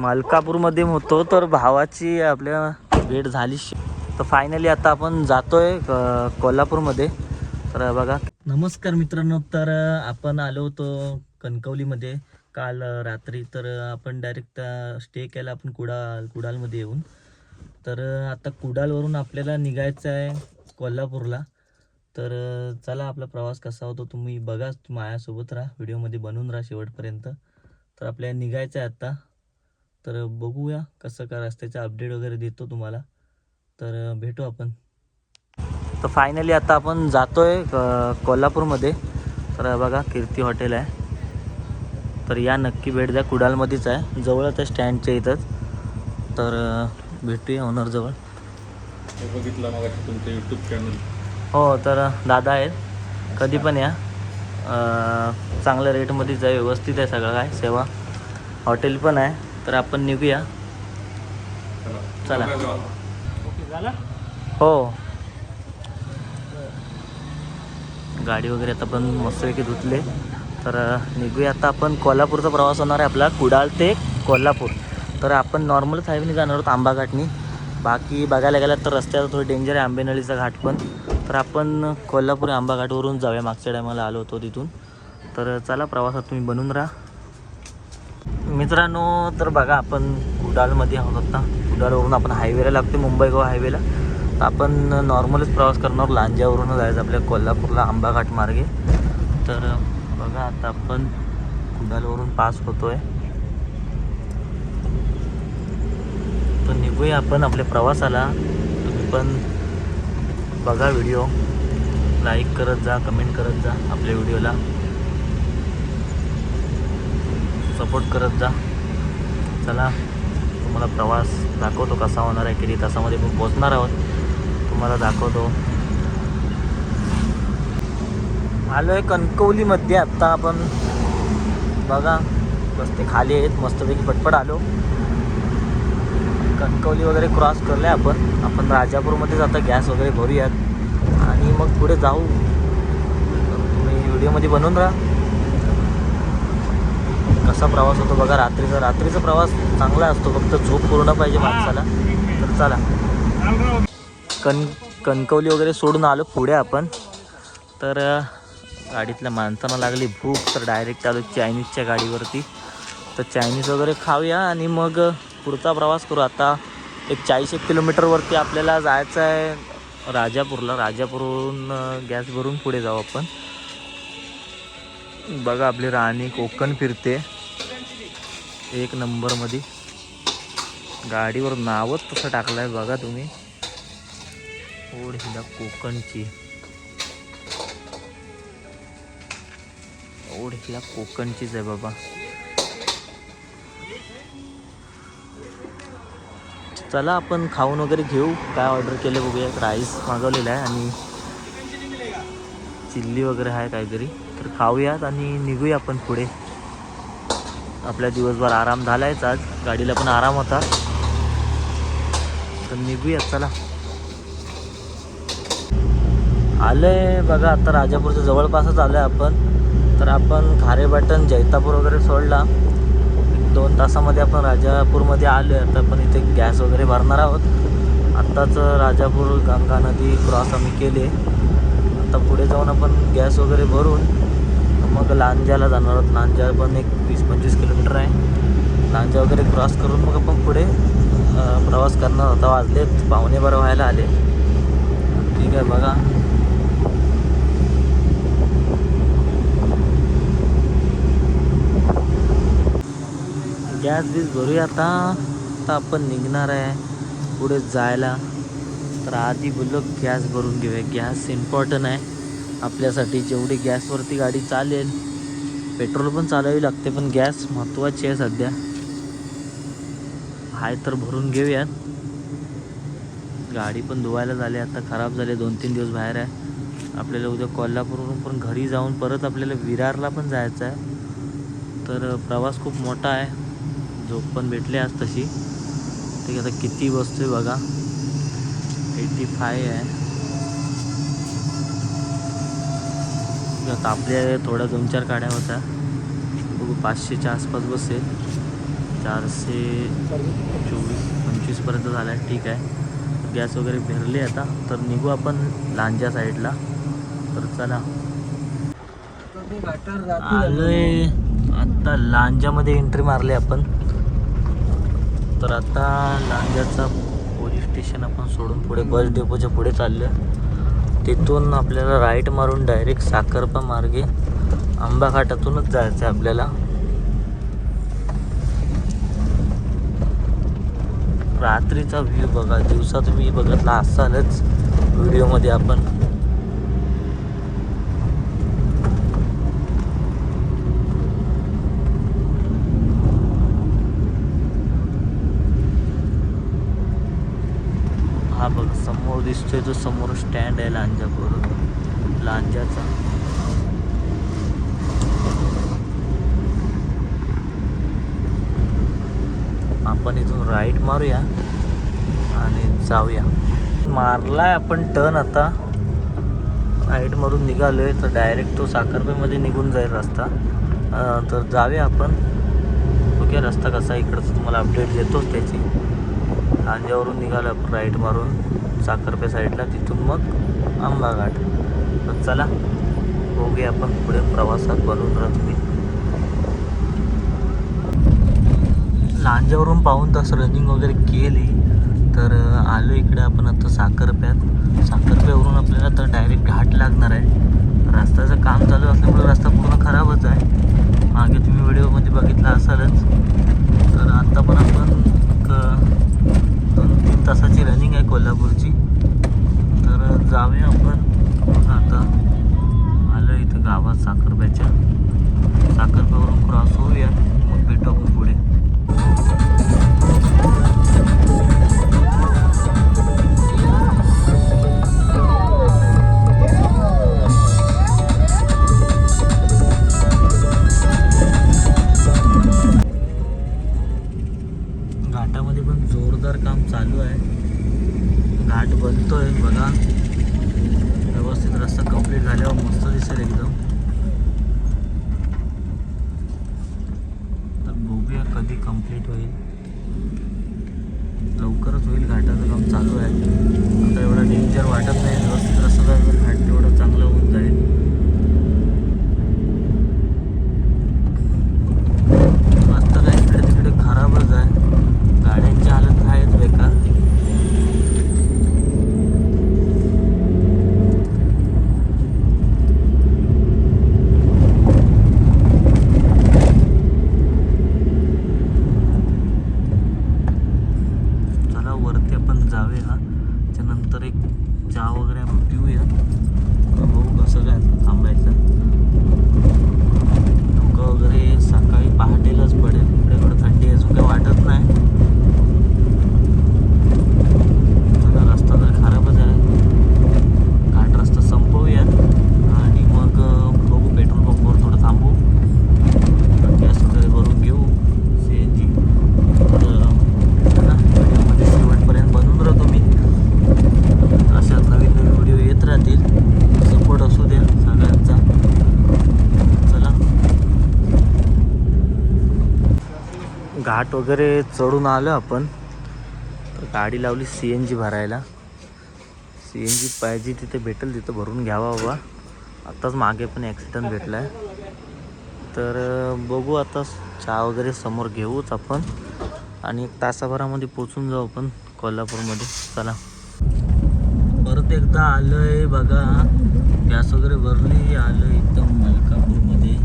मलकापूरमध्ये होतो तर भावाची आपल्या भेट झाली. तर फायनली आता आपण जातोय क- कोल्हापूरमध्ये. तर बघा. नमस्कार मित्रांनो तर आपण आलो होतो कणकवलीमध्ये. काल रात्री तर आपण डायरेक्ट स्टे केला आपण कुडाल कुडालमध्ये येऊन. तर आता कुडालवरून आपल्याला निघायचं आहे कोल्हापूरला. तर चला आपला प्रवास कसा होतो तुम्ही बघा माझ्यासोबत राहा. व्हिडिओमध्ये बनवून राहा शेवटपर्यंत. तर आपल्याला निघायचं आहे आता. तर बघूया कसं काय रस्त्याचं अपडेट वगैरे देतो तुम्हाला. तर भेटू आपण. तर फायनली आता आपण जातोय क- कोल्हापूरमध्ये. तर बघा कीर्ती हॉटेल आहे. तर या नक्की भेट द्या कुडालमध्येच आहे. जवळच आहे स्टँडच्या इथंच. तर भेटूया ओनरजवळ बघितलं मग तुमचं यूट्यूब चॅनल हो तर दादा आहेत. कधी पण या. चांगल्या रेटमध्येच आहे व्यवस्थित आहे सगळं काय. सेवा हॉटेल पण आहे. तर आपण निघूया. चला. हो. गाडी वगैरे आता पण मस्तपैकी धुतले. तर निघूया आता आपण कोल्हापूरचा प्रवास होणार आहे आपला कुडाळ ते कोल्हापूर. तर आपण नॉर्मलच हायवेने जाणार आहोत आंबाघाटनी. बाकी बघायला गेलं तर रस्त्यावर थोडं डेंजर आहे आंबेनळीचा घाट पण. तर आपण कोल्हापूर आंबाघाटवरून जाऊया. मागच्या टायमाला आलो होतो तिथून. तर चला प्रवासात तुम्ही बनून राहा. मित्रांनो तर बघा आपण कुडाळमध्ये आहोत आता. कुडाळवरून आपण हायवेला लागतो मुंबई गोवा हायवेला. तर आपण नॉर्मलच प्रवास करणार लांजावरून जायचं आपल्या कोल्हापूरला आंबाघाट मार्गे. तर बघा आता आपण कुडाळवरून पास होतोय. तर निघूया आपण आपल्या प्रवासाला. तुम्ही पण बघा व्हिडिओ. लाईक करत जा कमेंट करत जा आपल्या व्हिडिओला. सपोर्ट करत जा. चला तुम्हाला प्रवास दाखवतो कसा होणार आहे किती तासामध्ये पण पोचणार आहोत. तुम्हाला दाखवतो. आलो आहे कणकवलीमध्ये. आत्ता आपण बघा रस्ते खाली आहेत मस्तपैकी पटपट आलो. कणकवली वगैरे क्रॉस करले आपण. आपण राजापूरमध्ये आता गॅस वगैरे भरूयात. आणि मग पुढे जाऊ. तुम्ही व्हिडिओमध्ये बनवून राहा. कसा प्रवास होतो. बघा रात्रीचा रात्रीचा प्रवास चांगला असतो. फक्त झोप पूर्ण पाहिजे माणसाला. तर चला. कण कणकवली वगैरे सोडून आलो पुढे आपण. तर गाडीतल्या माणसांना लागली भूक तर डायरेक्ट आलो चायनीजच्या गाडीवरती. तर चायनीज वगैरे खाऊया आणि मग पुढचा प्रवास करू. आता एक चाळीस एक किलोमीटरवरती आपल्याला जायचं आहे राजापूरला. राजापूरहून गॅस भरून पुढे जाऊ आपण. बघा आपली राणी कोकण फिरते. एक नंबरमध्ये गाडीवर नावच तसं टाकलं आहे बघा तुम्ही. ओढ हिला कोकणची. ओढ हिला कोकणचीच आहे बाबा. चला आपण खाऊन वगैरे घेऊ. काय ऑर्डर केलं बघूया. एक राईस मागवलेला आहे आणि चिल्ली वगैरे आहे काहीतरी. तर खाऊयात आणि निघूया आपण पुढे. आपल्या दिवसभर आराम झालायच आज. गाडीला पण आराम होता. तर निघूयात चला. आलंय बघा आता राजापूरच्या जवळपासच आलोय आपण. तर आपण खारेबाटण जैतापूर वगैरे सोडला. एक दोन तासामध्ये आपण राजापूरमध्ये आलो आहे आता आपण इथे गॅस वगैरे भरणार आहोत. आत्ताच राजापूर गंगा नदी क्रॉस आम्ही केली. आता पुढे जाऊन आपण गॅस वगैरे भरून मग लांजाला जाणार आहोत. लांजा पण एक वीस पंचवीस किलोमीटर आहे. लांजा वगैरे क्रॉस करून मग आपण पुढे प्रवास करणार होता वाजलेत पाहुणे बरं व्हायला आले. ठीक आहे बघा. गॅस बीस भरूया आता. आता आपण निघणार आहे पुढे जायला. तर आधी बोललो गॅस भरून घेऊया. गॅस इम्पॉर्टंट आहे. आपल्यासाठी जेवढी गॅसवरती गाडी चालेल पेट्रोल पण चालवावी लागते पण गॅस महत्त्वाची आहे सध्या. आहे तर भरून घेऊयात. गाडी पण धुवायला झाली आता खराब झाली दोन तीन दिवस बाहेर आहे. आपल्याला उद्या कोल्हापूरवरून पण घरी जाऊन परत आपल्याला विरारला पण जायचं आहे. तर प्रवास खूप मोठा आहे. झोप पण भेटली आज तशी. ठीक आहे आता किती बसतोय बघा. एटी फाय आहे. आता आपल्या थोड्या दोन चार गाड्या होत्या. बघू पाचशेच्या आसपास बसेल. चारशे चोवीस पंचवीसपर्यंत झाला आहे ठीक आहे. गॅस वगैरे भरले आता तर निघू आपण लांजा साईडला. तर चला. आलोय. आता लांजामध्ये एंट्री मारली आपण. तर आता लांजाचा पोलीस स्टेशन आपण सोडून पुढे बस डेपोच्या पुढे चाललं तिथून आपल्याला राईट मारून डायरेक्ट साखरपा मार्गे आंबा घाटातूनच जायचं आहे आपल्याला. रात्रीचा व्ह्यू बघा दिवसा तुम्ही बघितला असालच. व्हिडिओमध्ये आपण हा बघा समोर दिसतोय तो समोर स्टँड आहे लांजापूर लांजाचा. आपण इथून राईट मारूया आणि जाऊया. मारलाय आपण टर्न आता. राईट मारून निघालोय तर डायरेक्ट तो साखरपेमध्ये निघून जाईल रस्ता. तर जाऊया आपण. ओके रस्ता कसा आहे इकडचं. तुम्हाला अपडेट देतोच त्याची. लांजावरून निघालं राईट मारून साखरपे साईडला तिथून मग आंबा घाट तर चला बघूया आपण पुढे प्रवासात बनवून राहा लांजावरून पाहून तास रनिंग वगैरे केली तर आलो इकडे आपण आता साखरप्यात. साखरप्यावरून आपल्याला तर डायरेक्ट घाट लागणार आहे. रस्त्याचं काम चालू असल्यामुळे रस्ता पूर्ण खराबच आहे. मागे तुम्ही व्हिडिओमध्ये बघितला असालच. लवकरच होईल घाटाचं काम चालू आहे आता एवढा डेंजर वाटत नाही व्यवस्थित रस्ता झाला तर घाट तेवढं चांगलं होऊन जाईल रस्ता काय इकडे तिकडे खराबच आहे गाड्यांची हालत आहेच बेकार चला वरती आपण जाऊया त्याच्यानंतर एक चहा वगैरे आपण पिऊया. बघू कसं काय थांबायचं. धुकं वगैरे सकाळी पहाटेलाच पडेल. इकडे एवढं थंडी अजून काही वाटत नाही चला रस्ता तर खराबच आहे घाट रस्ता संपवूया आणि मग अं, बघू पेट्रोल पंपवर थोडं थांबू गॅस वगैरे भरून घेऊ सी एन जी तर चला व्हिडिओमध्ये शेवटपर्यंत बनवून राहतो मी अशाच नवीन नवीन व्हिडिओ येत राहतील सपोर्ट असू द्या सगळ्यांचा चला घाट वगैरे चढून आलो आपण. तर गाडी लावली सी एन जी भरायला. सी एन जी पाहिजे तिथे भेटेल तिथं भरून घ्यावा बाबा. आत्ताच मागे पण ॲक्सिडंट भेटला आहे तर बघू आता चहा वगैरे समोर घेऊच आपण. आणि एक तासाभरामध्ये पोचून जाऊ आपण कोल्हापूरमध्ये. चला. परत एकदा आलोय बघा. गॅस वगैरे भरली आलं एकदम मलकापूरमध्ये.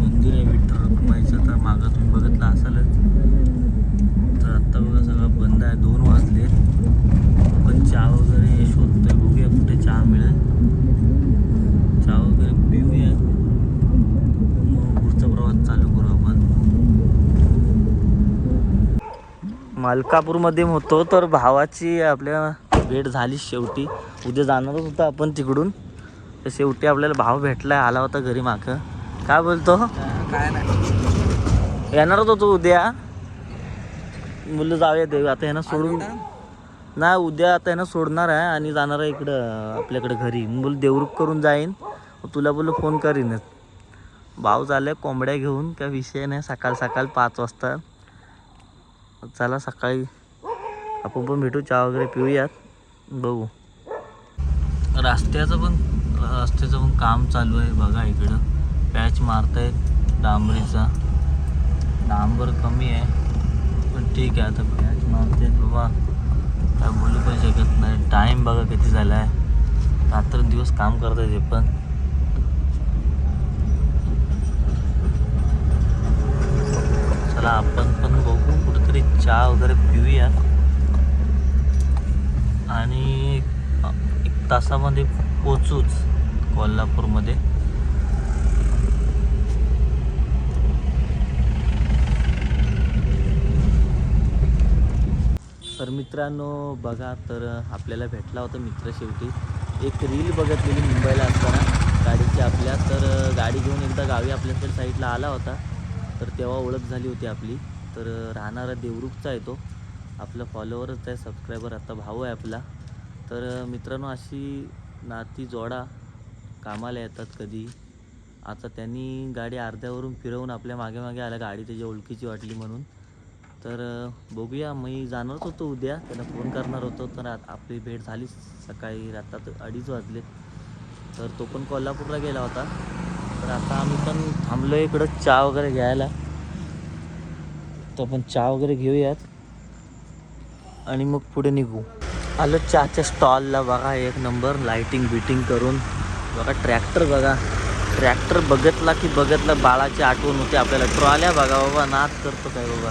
मंदिर आहे विठ्ठल रखुमाईचं तर मागं तुम्ही बघितलं असालच तर आत्ता बघा सगळं बंद आहे दोन वाजले आपण चहा वगैरे शोधतोय बघूया कुठे चहा मिळेल. चहा वगैरे पिऊया. मग पुढचा प्रवास चालू करू आपण. मालकापूरमध्ये होतो तर भावाची आपल्या भेट झाली शेवटी. उद्या जाणारच होतं आपण तिकडून. तर शेवटी आपल्याला भाव भेटलाय आला होता घरी मागं. काय बोलतो? काय नाही. येणारच होतो उद्या. मुलं जाऊया देव आता यांना सोडून नाही उद्या आता ना सोडणार आहे आणि जाणार आहे इकडं आपल्याकडे घरी. बोल देवरुख करून जाईन. तुला बोललो फोन करीनच भाव झाले कोंबड्या घेऊन. काय विषय नाही सकाळ सकाळ पाच वाजता. चला सकाळी आपण पण भेटू चहा वगैरे पिऊयात. बघू. रस्त्याचं पण रस्त्याचं पण काम चालू आहे बघा इकडं. पॅच आहेत डांबरीचा. डांबर कमी आहे. पण ठीक आहे आता पॅच मारतायत बाबा. काय बोलू पण शकत नाही. टाईम बघा किती झाला आहे रात्रंदिवस काम करतायत हे पण. चला आपण पण बघू. कुठेतरी चहा वगैरे पिऊया. आणि एक तासामध्ये पोचूच कोल्हापूरमध्ये. तर मित्रांनो बघा तर आपल्याला भेटला होता मित्र शेवटी. एक रील बघितलेली मुंबईला असताना. गाडीची आपल्या तर गाडी घेऊन एकदा गावी आपल्याकडे साईडला आला होता. तर तेव्हा ओळख झाली होती आपली. तर राहणारा देवरुखचा आहे तो. आपला फॉलोवरच आहे सबस्क्रायबर आता भाऊ आहे आपला. तर मित्रांनो अशी नाती जोडा कामाला येतात कधी. आता त्यांनी गाडी अर्ध्यावरून फिरवून आपल्या मागे मागे आल्या गाडी त्याची ओळखीची वाटली म्हणून. तर बघूया. मी जाणारच होतो उद्या. त्याला फोन करणार होतो. तर आपली भेट झाली सकाळी रातात अडीच वाजले. तर तो पण कोल्हापूरला गेला होता. तर आता आम्ही पण थांबलो इकडं चहा वगैरे घ्यायला. तर आपण चहा वगैरे घेऊयात. आणि मग पुढे निघू. आलं चहाच्या स्टॉलला बघा एक नंबर लाईटिंग बिटिंग करून. बघा ट्रॅक्टर बघा. ट्रॅक्टर बघितला की बघतला. बाळाची आठवण होते आपल्याला. ट्रॉल्या बघा बाबा. नाच करतो काय बाबा?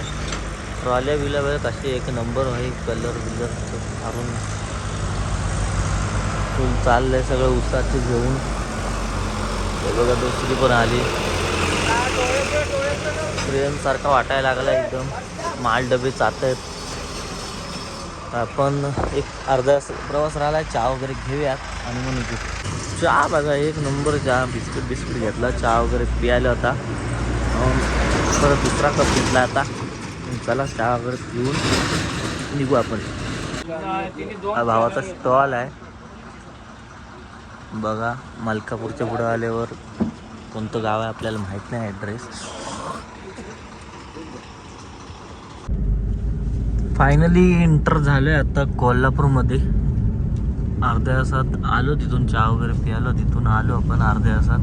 ट्रॉल्या बिल्या बघा कसे एक नंबर आहे कलर बिलर मारून फुल चाललंय सगळं उसाचे घेऊन. हे बघा दुसरी पण आली. ट्रेनसारखा वाटायला लागला एकदम. माल डबे चालत आहेत आपण एक अर्धा प्रवास राहिला चहा वगैरे घेऊयात आणि मग निघू. चहा बघा एक नंबर चहा बिस्किट बिस्किट घेतला चहा वगैरे प्यायला होता. परत दुसरा कप घेतला आता. चला चहा वगैरे पिऊन निघू आपण. हा भावाचा स्टॉल आहे. बघा मलकापूरच्या पुढं आल्यावर कोणतं गाव आहे आपल्याला माहीत नाही ॲड्रेस फायनली एंटर आहे आता कोल्हापूरमध्ये. अर्ध्या तासात आलो तिथून चहा वगैरे प्यालो तिथून आलो आपण अर्ध्या तासात.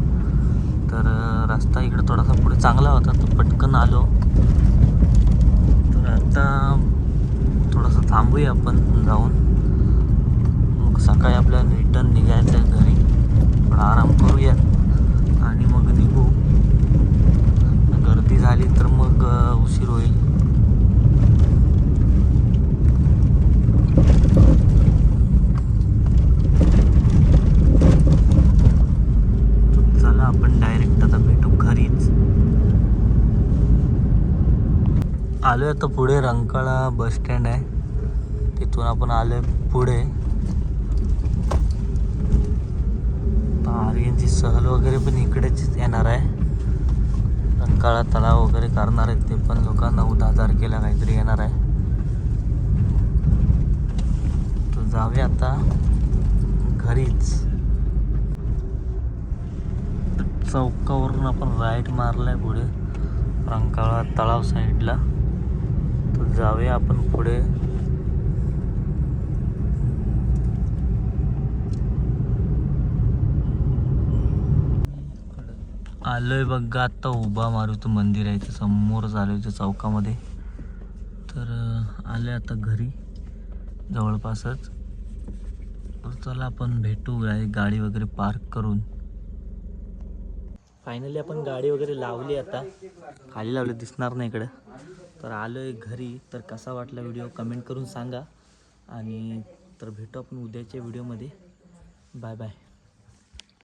तर रस्ता इकडे थोडासा पुढे चांगला होता तर पटकन आलो. आता थोडंसं थांबूया आपण जाऊन. मग सकाळी आपल्या रिटर्न निघायचं आहे घरी. थोडा आराम करूया आणि मग निघू. गर्दी झाली तर मग उशीर होईल चला आपण डायरेक्ट आता भेटू घरीच आलोय आता पुढे रंकाळा बस स्टँड आहे. तिथून आपण आलोय पुढे. आर्यनची सहल वगैरे पण इकडेच येणार आहे. रंकाळा तलाव वगैरे करणार आहेत ते पण लोक नऊ दहा तारखेला काहीतरी येणार आहे. तर जाऊया आता घरीच. चौकावरून आपण राईट मारलाय पुढे. रंकाळा तलाव साईडला जाऊया आपण पुढे. आलोय बघा आता उभा मारुती मंदिर आहे ते समोरच आलोय त्या चौकामध्ये. तर आले आता घरी जवळपासच. तर चला आपण भेटू गाडी गाडी वगैरे पार्क करून. फायनली आपण गाडी वगैरे लावली आता. खाली लावली दिसणार नाही इकडं. तर आलो आहे घरी. तर कसा वाटला व्हिडिओ कमेंट करून सांगा. आणि तर भेटू आपण उद्याच्या व्हिडिओमध्ये. Bye bye.